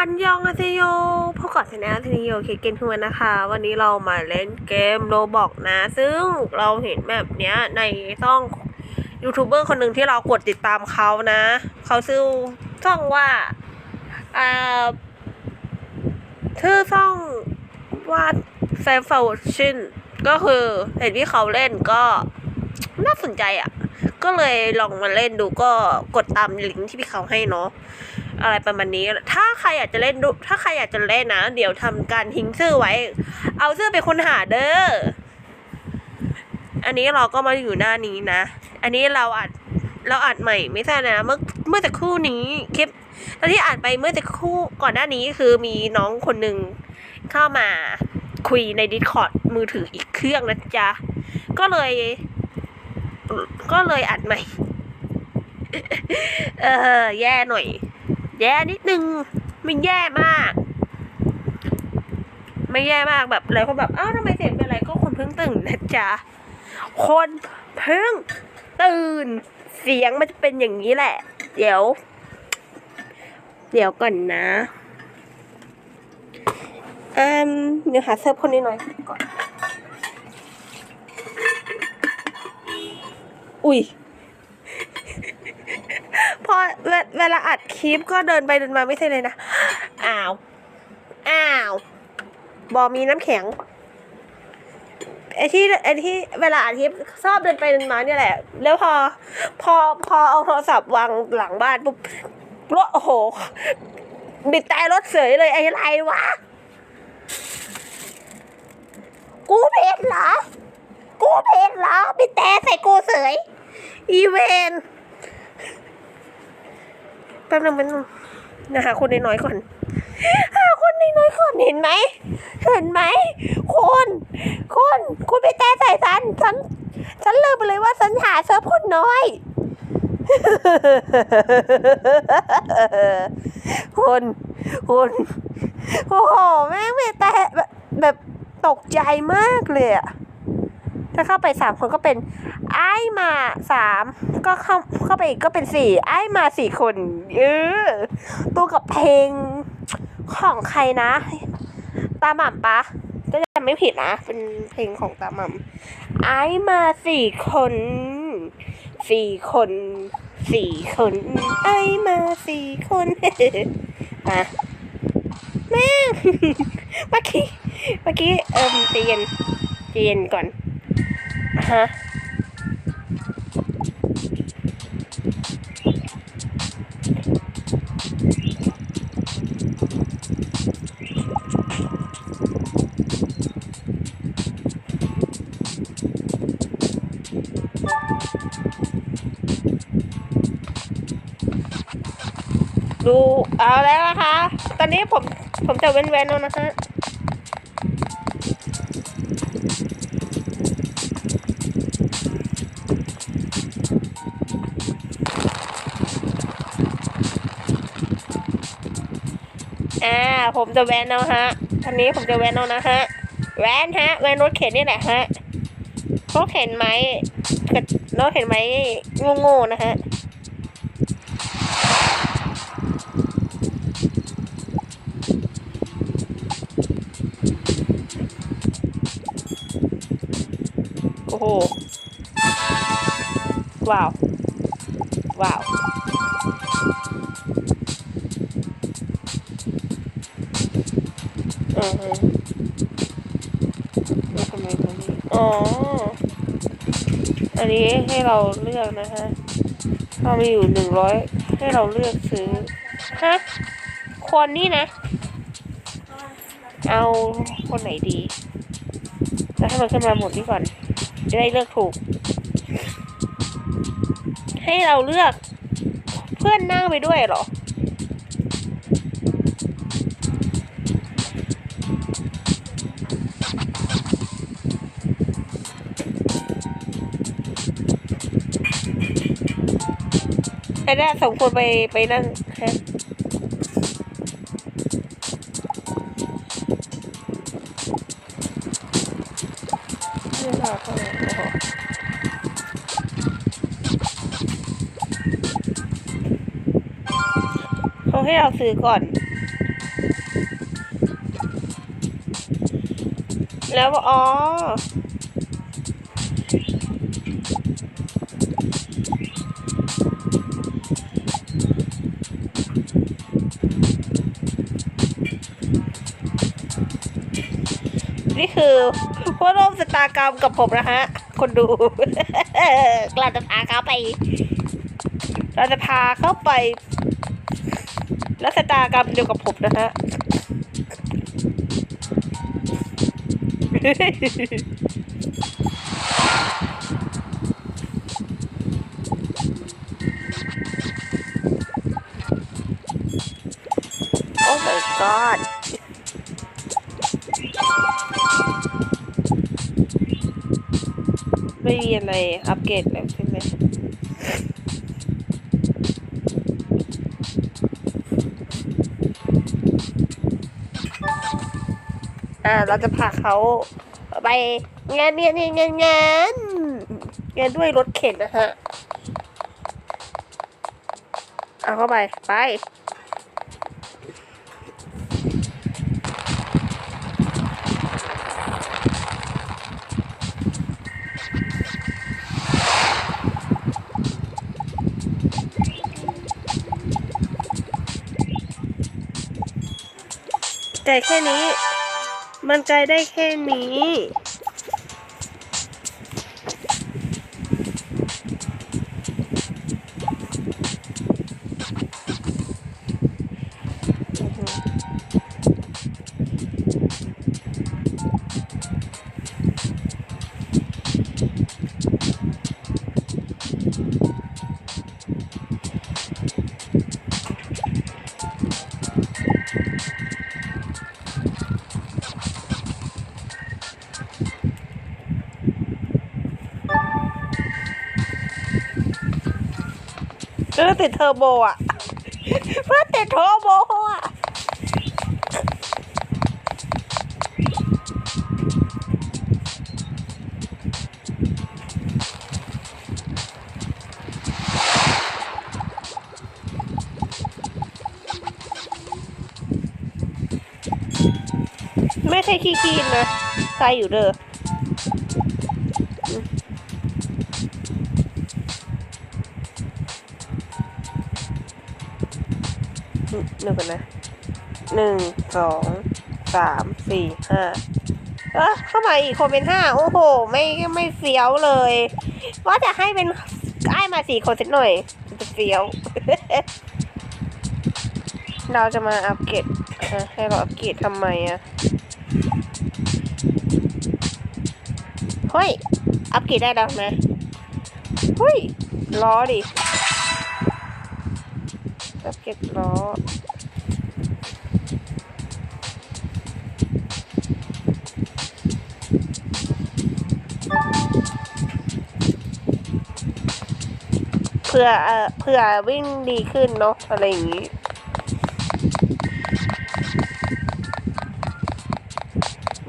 อันยองอาเซโยพบกับชนะทีนิโยเคเกนทัวนะคะ วันนี้เรามาเล่นเกมโรบอกนะ ซึ่งเราเห็นแบบเนี้ยในช่องยูทูบเบอร์คนหนึ่งที่เรากดติดตามเขานะ เขาชื่อช่องว่าอ่าชื่อช่องว่าแฟนฟาวชินก็คือเห็นที่เขาเล่นก็น่าสนใจอะ ก็เลยลองมาเล่นดูก็กดตามลิงก์ที่พี่เขาให้เนาะ อะไรประมาณนี้ ถ้าใครอยากจะเล่นถ้าใครอยากจะเล่นนะ เดี๋ยวทำการทิ้งชื่อไว้ เอาชื่อไปค้นหาเด้อ อันนี้เราก็มาอยู่หน้านี้นะ อันนี้เราอัดเราอัดใหม่ไม่ใช่นะ เมื่อเมื่อสักครู่นี้คลิปตอนที่อ่านไปเมื่อสักครู่ก่อนหน้านี้คือมีน้องคนหนึ่งเข้ามาคุยใน Discord มือถืออีกเครื่องนะจ๊ะ ก็เลย ก็เลยอัดใหม่ เออ แย่หน่อย แย่นิดนึงไม่แย่มาก ไม่แย่มากแบบอะไรคนแบบอ้าวทำไมเสียงเป็นอะไรก็คนเพิ่งตื่นนะจ๊ะคนเพิ่งตื่น เสียงมันจะเป็นอย่างนี้แหละ เดี๋ยว เดี๋ยวก่อนนะอืมเดี๋ยวหาเสื้อคนนี้หน่อยก่อน อุ้ย พอเวลาอัดคลิปก็เดินไปเดินมาไม่ใช่เลยนะ อ้าว อ้าวบอมีน้ำแข็ง ไอที่ไอที่เวลาอัดคลิปชอบเดินไปเดินมาเนี่ยแหละ แล้วพอ พอพอเอาโทรศัพท์วางหลังบ้านปุ๊บรถโอ้โห บิดแต่รถเสยเลยไอ้ไรวะ กูเพจเหรอ กูเพจเหรอ บิดแต่ใส่กูเสย อีเวน แป๊บนึงแป๊บนึงนะหาคนน้อยๆก่อน หาคนน้อยๆก่อนเห็นไหม เห็นไหมคุณคุณคุณไปแต่ใส่ฉันฉัน ฉันลืมไปเลยว่าฉันหาเซิร์ฟคนน้อยคุณคุณโอ้โห แม่งไปแต่แบบแบบตกใจมากเลยอะ ถ้าเข้าไปสามคนก็เป็นไอ้มาสามก็เข้าเข้าไปอีกก็เป็นสี่ไอ้มาสี่คนเออตัวกับเพลงของใครนะ ตาหม่ำปะก็จะไม่ผิดนะ เป็นเพลงของตาหม่ำไอ้มาสี่คนสี่คนสี่คน ไอ้มาสี่คนมาแม่งเมื่อกี้เมื่อกี้เอิมใจเย็นใจเย็นก่อน ฮะดูเอาแล้วนะคะ ตอนนี้ผมผมจะเว้นๆแล้วนะฮะ ผมจะแวนเอาฮะตอนนี้ผมจะแวนเอานะฮะ แวนฮะ แวนรถเข็นนี่แหละฮะรถเข็นไหมกับรถเข็นไหมโง่ๆนะฮะโอ้โหว้าว ว้าว นนี้ให้เราเลือกนะฮะเรามีอยู่หนึ่งร้อยให้เราเลือกซื้อฮะคนนี่นะ เอาคนไหนดีแล้วให้มันขึ้นมาหมดนี่ก่อน จะได้เลือกถูก ให้เราเลือก เพื่อนนั่งไปด้วยเหรอ ใอ้น่าสมควรไปไปนั่งฮะไม่เขาให้เราซื้อก่อน แล้วอ๋อ คือผู้ร่วมสตากรรมกับผมนะฮะ คนดู เราจะพาเขาไป เราจะพาเข้าไป แล้วสตากรรมเดียวกับผมนะฮะโอ้ my god มีอะไรอัปเกรดแล้วใช่ไหมอ่าเราจะพาเขาไปงานเนี่ยเนี่ยงานงานงานด้วยรถเข็นนะฮะ เอาเข้าไป ไป ไก่แค่นี้ มันไกลได้แค่นี้ เพื่อติดเทอร์โบอะเพื่อติดเทอร์โบอะไม่ใช่ขี้กีนนะใครอยู่เด้อ หนึ่งกันนะหนึ่งสองสามสี่ห้าเออเข้ามาอีกคนเป็นห้าโอ้โห ไม่ไม่เฟี้ยวเลย ว่าจะให้เป็นให้มาสี่คนสักหน่อยจะเฟี้ยว เราจะมาอัปเกรดให้เราอัปเกรดทำไมอะเฮ้ย อัปเกรดได้แล้วนะเฮ้ยล้อดิ เกรดล้อเพื่อเอ่อเพื่อวิ่งดีขึ้นเนาะอะไรอย่างนี้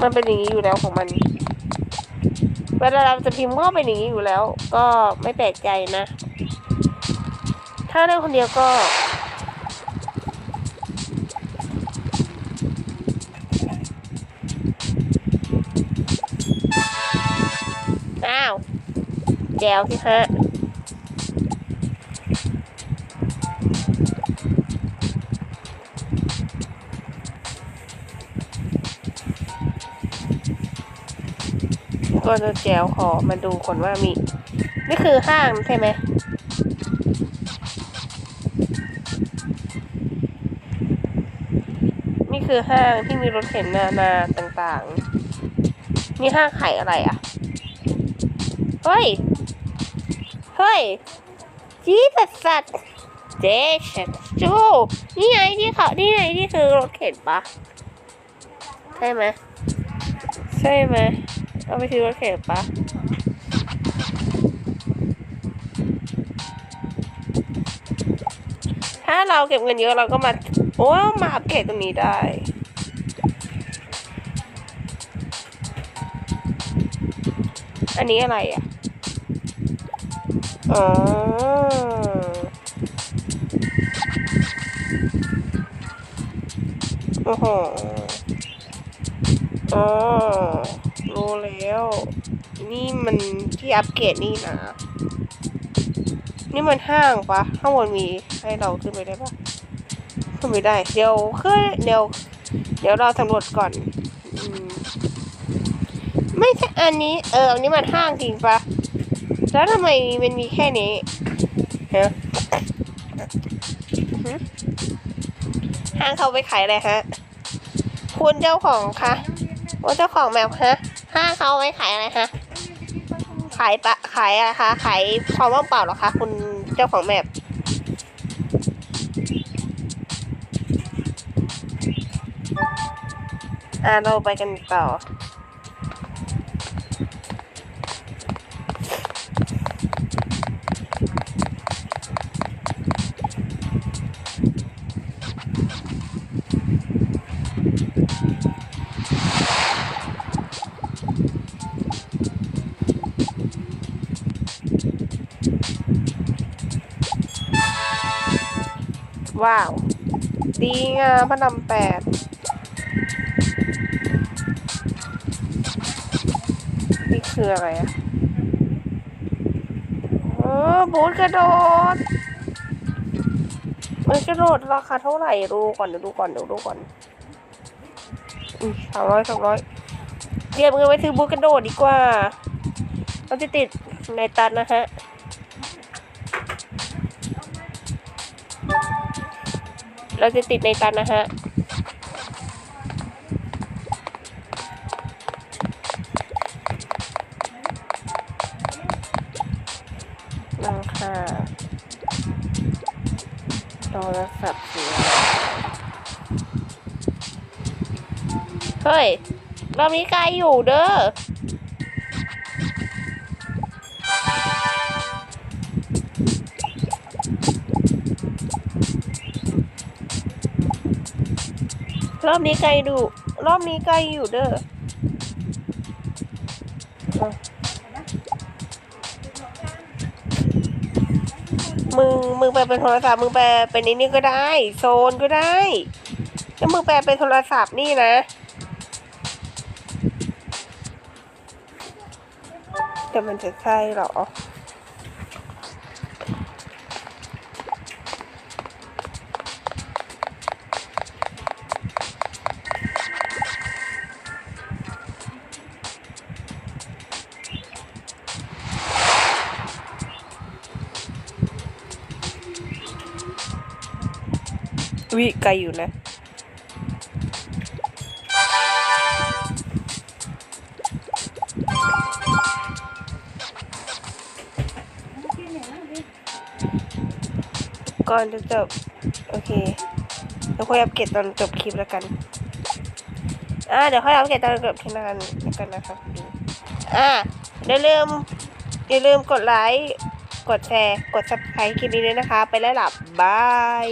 มันเป็นอย่างนี้อยู่แล้วของมัน เวลาเราจะพิมพ์ก็เป็นอย่างนี้อยู่แล้ว ก็ไม่แปลกใจนะ ถ้าเล่นคนเดียวก็ แจวสิฮะก็จะแจวขอมาดูก่อนว่ามี นี่คือห้างใช่ไหมนี่คือห้างที่มีรถเข็นนานาต่างๆ นี่ห้างขายอะไรอะ เฮ้ย ฮ้ยจีสัสสัสเจชันจูนี่ไงที่เขานี่ไงที่คือรถเข็นปะใช่ไหมใช่ไหมเอาไปซื้อรถเข็นปะถ้าเราเก็บเงินเยอะเราก็มาโอ้มาอัปเกรดตรงนี้ได้อันนี้อะไรอะ อ๋อโอ้โหอ๋อรู้แล้ว นี่มันที่อัปเกรดนี่นะ นี่มันห้างปะข้างบนมีให้เราขึ้นไปได้ปะขึ้นไม่ได้ เดี๋ยวขึ้นเดี๋ยว เดี๋ยวเราสำรวจก่อนอมไม่ใช่อันนี้ เออ อันนี้มันห้างจริงปะ แล้วทำไมมันมีแค่นี้ฮะห้างเขาไปขายอะไรฮะ คุณเจ้าของคะว่าเจ้าของแมวฮะ ห้างเขาไว้ขายอะไรฮะ ขายปะขายอะไรคะ ขายความว่างเปล่าหรอคะ คุณเจ้าของแมพอ่าเราไปกันต่อ ว้าว ดีงามพระนำแปดนี่คืออะไรอะเออบูธกระโดด มันกระโดดราคาเท่าไหร่ดูก่อนเดี๋ยวดูก่อนเดี๋ยวดูก่อนสามร้อยสองร้อยเรียมเงินไว้ซื้อบูธกระโดดดีกว่าเราจะติดในตันนะฮะ เราจะติดในตันนะฮะนังค่ะโทรศัพท์เสียเฮ้ยรอบนี้ไกลอยู่เด้อ รอบนี้ไกลดู รอบนี้ไกลอยู่เด้อมึง มึงไปเป็นโทรศัพท์ มึงแปลเป็นนี่ก็ได้ โซนก็ได้ แล้วมึงแปลเป็นโทรศัพท์นี่นะ แต่มันจะใช่หรอ วิไกลอยู่นะ ก่อนจะจบ โอเคเดี๋ยวค่อยอัปเกรดตอนจบคลิปแล้วกัน อ่า เดี๋ยวค่อยอัปเกรดตอนจบคลิปแล้วกันแล้วกันนะครับ อ่าอย่าลืมอย่าลืมกดไลค์ กดแชร์ กด subscribe คลิปนี้ด้วยนะคะ ไปแล้วหลับบาย